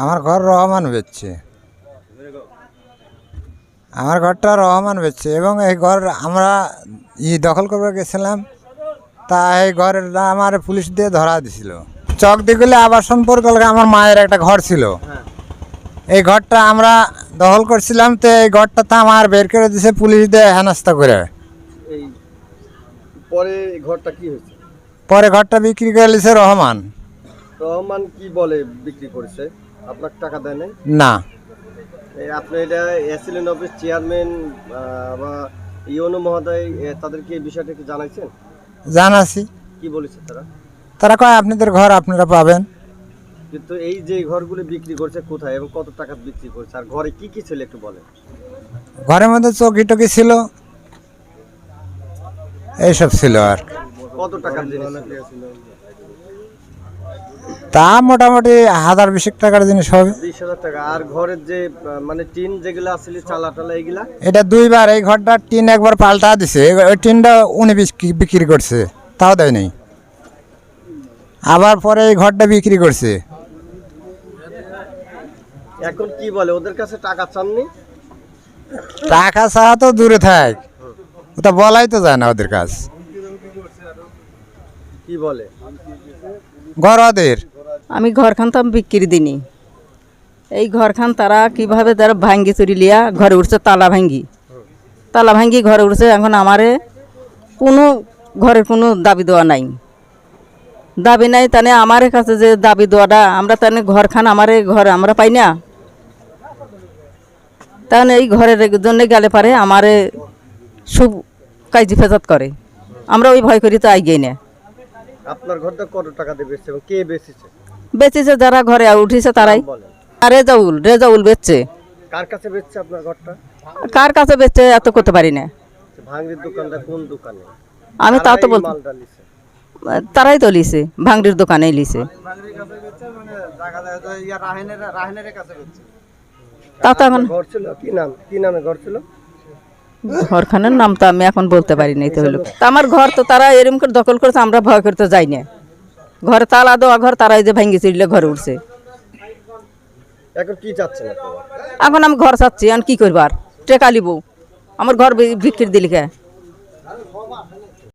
আমার ঘর রহমান বেচছে। আমার ঘরটা রহমান বেচছে এবং এই ঘর আমরা ই দখল করবে গেছিলাম তা এই ঘরের আমার পুলিশ দিয়ে ধরা দিছিল। চক দিগুলি আবাসন পরিকল্পনা আমার মায়ের একটা ঘর ছিল। এই ঘরটা আমরা দখল করছিলাম তো এই ঘরটা তো আমার বের করে দিছে পুলিশ দিয়ে হেনস্থা করে। পরে ঘরটা কি হয়েছে? পরে ঘরটা বিক্রি করে নিছে রহমান। রহমান কি বলে বিক্রি করেছে? আপনার টাকা দেয় নাই? না। এই আপনি এটা এসিলেন অফিস চেয়ারম্যান বা ইউনো মহোদয় তাদেরকে এই বিষয়টা কি জানাইছেন? জানাছি। কি বলেছে তারা? তারা কয় আপনাদের ঘর আপনারা পাবেন। কিন্তু এই যে ঘরগুলো বিক্রি করছে কোথায় এবং কত টাকা বিক্রি করছে? আর ঘরে কি কি ছিল একটু বলেন। ঘরের মধ্যে চৌকি টকি ছিল এইসব ছিল আর কি। কত টাকার জিনিস ছিল? তা মোটামুটি হাজার বিশেক টাকার জিনিস হবে। বিশ হাজার টাকা। আর ঘরের যে মানে টিন যেগুলো আসলে চালা টালা এগুলা? এটা দুইবার এই ঘরটা টিন একবার পাল্টা দিছে। ওই টিনটা উনি বিক্রি- করছে তাও দেয় নাই। আবার পরে এই ঘরটা বিক্রি করছে। এখন কি বলে ওদের কাছে টাকা চাননি? টাকা ছাড়া তো দূরে থাক। ওটা বলাই তো যায় না ওদের কাছ কি বলে? ঘর ওদের আমি ঘরখান তো বিক্রি দিনি। এই ঘরখান তারা কীভাবে তারা ভাঙ্গি চুরি লিয়া ঘরে উঠছে তালা ভাঙ্গি। তালা ভাঙ্গি ঘরে উঠছে এখন আমারে কোনো ঘরের কোনো দাবি দেওয়া নাই। দাবি নাই তানে আমার কাছে যে দাবি দেওয়াটা আমরা তানে ঘরখান আমারে ঘর আমরা পাই না। তাহলে এই ঘরের জন্য গেলে পারে আমারে সুব কাইজি ফেজাত করে। আমরা ওই ভয় করি তো আইগেই না। আপনার ঘরটা কত টাকা দিয়ে বেচছে এবং কে বেচেছে? বেচেছে যারা ঘরে উঠেছে তারাই। বলেন। আর রেজাউল রেজাউল বেচছে। কার কাছে বেচছে আপনার ঘরটা? কার কাছে বেচছে এত করতে পারি না। ভাঙড়ির দোকানটা কোন দোকানে? আমি তাও তো মালটা নিছে? তারাই তো লিছে ভাঙড়ির দোকানে লিছে। তা তো এখন ঘর ছিল? কি নাম? কি নামে ঘর ছিল? ঘরখানের নাম তো আমি এখন বলতে পারি নাই তো হলো। তা আমার ঘর তো তারা এরকম করে দখল করছে আমরা ভয় করতে যাই না। ঘরে তালা দেওয়া ঘর তারাই যে ভেঙে চিড়লে ঘরে উঠছে। এখন কি চাচ্ছেন এখন আমি ঘর চাচ্ছি এখন কি করবার টেকা লিব আমার ঘর বিক্রি দিলি কে?